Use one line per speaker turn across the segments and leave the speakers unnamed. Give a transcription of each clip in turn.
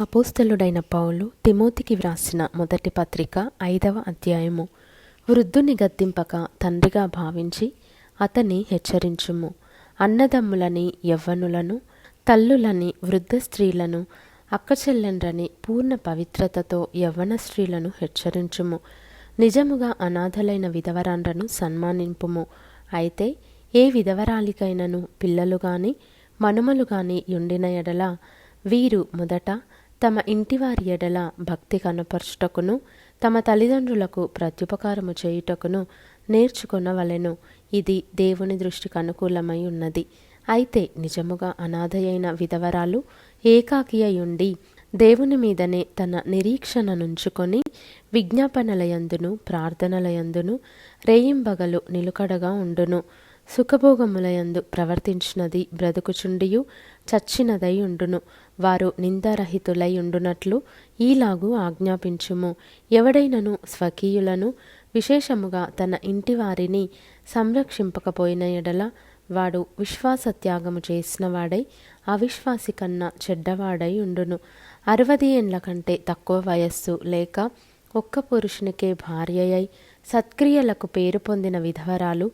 అపోస్తలుడైన పౌలు తిమోతికి వ్రాసిన మొదటి పత్రిక ఐదవ అధ్యాయము. వృద్ధుని గద్దింపక తండ్రిగా భావించి అతని హెచ్చరించుము. అన్నదమ్ములని యవ్వనులను తల్లులని వృద్ధ స్త్రీలను అక్కచెల్లెండ్రని పూర్ణ పవిత్రతతో యవ్వన స్త్రీలను హెచ్చరించుము. నిజముగా అనాథలైన విధవరాండ్రను సన్మానింపుము. అయితే ఏ విధవరాలికైనను పిల్లలు గాని మనుమలు గాని యుండిన ఎడల వీరు మొదట తమ ఇంటివారి ఎడల భక్తి కనపరచుటకును తమ తల్లిదండ్రులకు ప్రత్యుపకారము చేయుటకును నేర్చుకొనవలెను. ఇది దేవుని దృష్టికి అనుకూలమై ఉన్నది. అయితే నిజముగా అనాథయైన విధవరాలు ఏకాకియయుండి దేవుని మీదనే తన నిరీక్షణ నుంచుకొని విజ్ఞాపనలయందును ప్రార్థనలయందును రేయింబగలు నిలుకడగా ఉండును. సుఖభోగములయందు ప్రవర్తించినది బ్రతుకుచుండియు చచ్చినదై ఉండును వారు నిందారహితులై ఉండునట్లు ఈలాగు ఆజ్ఞాపించుము. ఎవడైనను స్వకీయులను విశేషముగా తన ఇంటి వారిని సంరక్షింపకపోయిన ఎడల వాడు విశ్వాసత్యాగము చేసిన వాడై అవిశ్వాసి కన్నా చెడ్డవాడై ఉండును అరవది ఏండ్ల కంటే తక్కువ వయస్సు లేక ఒక్క పురుషునికే భార్యయై సత్క్రియలకు పేరు పొందిన విధవరాలు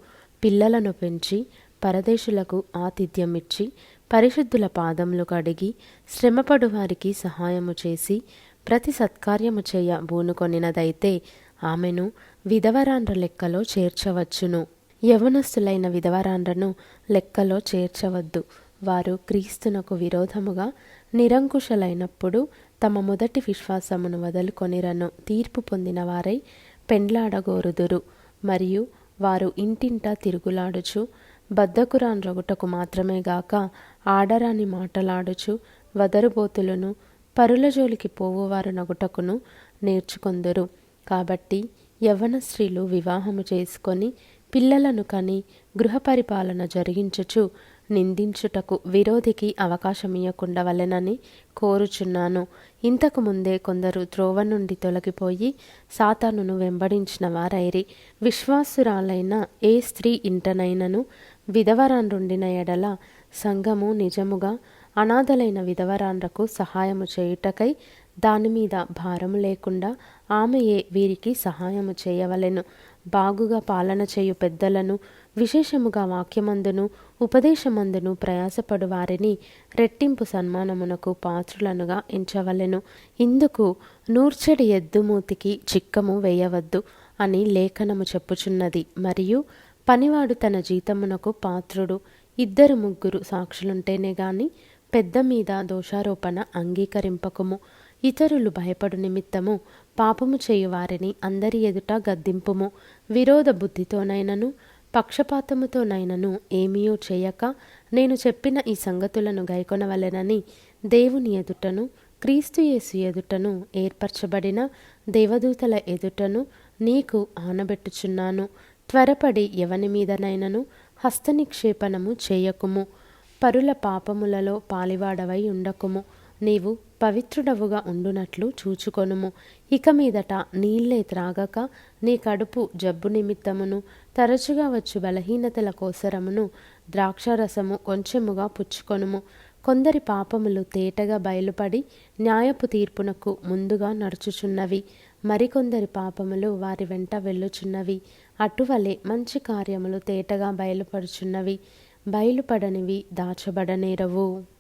పిల్లలను పెంచి పరదేశులకు ఆతిథ్యమిచ్చి పరిశుద్ధుల పాదములు కడిగి శ్రమపడు వారికి సహాయము చేసి ప్రతి సత్కార్యము చేయ బూనుకొనినదైతే ఆమెను విధవరాండ్ర లెక్కలో చేర్చవచ్చును. యవనస్తులైన విధవరాండ్రను లెక్కలో చేర్చవద్దు. వారు క్రీస్తునకు విరోధముగా నిరంకుశలైనప్పుడు తమ మొదటి విశ్వాసమును వదులుకొనిరను. తీర్పు పొందిన వారై పెండ్లాడగోరుదురు. మరియు వారు ఇంటింటా తిరుగులాడుచు బద్దకురాన్రొగుటకు మాత్రమే గాక ఆడరాని మాటలాడుచు వదరుబోతులను పరుల జోలికి పోవువారు నగుటకును నేర్చుకొందరు. కాబట్టి యవ్వన స్త్రీలు వివాహము చేసుకొని పిల్లలను కని గృహపరిపాలన జరిగించుచు నిందించుటకు విరోధికి అవకాశమియ్యకుండా వలెనని కోరుచున్నాను. ఇంతకు ముందే కొందరు త్రోవ నుండి తొలగిపోయి సాతానును వెంబడించిన వారైరి. విశ్వాసురాలైన ఏ స్త్రీ ఇంటనైనను విధవరాండ్రుండిన ఎడల సంఘము నిజముగా అనాథలైన విధవరాన్లకు సహాయము చేయుటకై దానిమీద భారము లేకుండా ఆమెయే వీరికి సహాయము చేయవలెను. బాగుగా పాలన చేయు పెద్దలను విశేషముగా వాక్యమందును ఉపదేశమందును ప్రయాసపడు వారిని రెట్టింపు సన్మానమునకు పాత్రులనుగా ఎంచవలెను. ఇందుకు నూర్చడి ఎద్దుమూతికి చిక్కము వేయవద్దు అని లేఖనము చెప్పుచున్నది. మరియు పనివాడు తన జీతమునకు పాత్రుడు. ఇద్దరు ముగ్గురు సాక్షులుంటేనే గాని పెద్ద మీద దోషారోపణ అంగీకరింపకము. ఇతరులు భయపడు నిమిత్తము పాపము చేయువారిని అందరి ఎదుట గద్దింపుము. విరోధ బుద్ధితోనైనను పక్షపాతముతోనైనను ఏమీయో చేయక నేను చెప్పిన ఈ సంగతులను గైకొనవలెనని దేవుని ఎదుటను క్రీస్తుయేసు ఎదుటను ఏర్పరచబడిన దేవదూతల ఎదుటను నీకు ఆనబెట్టుచున్నాను. త్వరపడి ఎవని మీదనైనను హస్తనిక్షేపణము చేయకుము. పరుల పాపములలో పాలివాడవై ఉండకుము. నీవు పవిత్రుడవుగా ఉండునట్లు చూచుకొనుము. ఇక మీదట నీళ్ళే త్రాగక నీ కడుపు జబ్బు నిమిత్తమును తరచుగా వచ్చు బలహీనతల కోసరమును ద్రాక్షరసము కొంచెముగా పుచ్చుకొనుము. కొందరి పాపములు తేటగా బయలుపడి న్యాయపు తీర్పునకు ముందుగా నడుచుచున్నవి. మరికొందరి పాపములు వారి వెంట వెళ్ళుచున్నవి. అటువలే మంచి కార్యములు తేటగా బయలుపడుచున్నవి. బయలుపడనివి దాచబడనేరవు.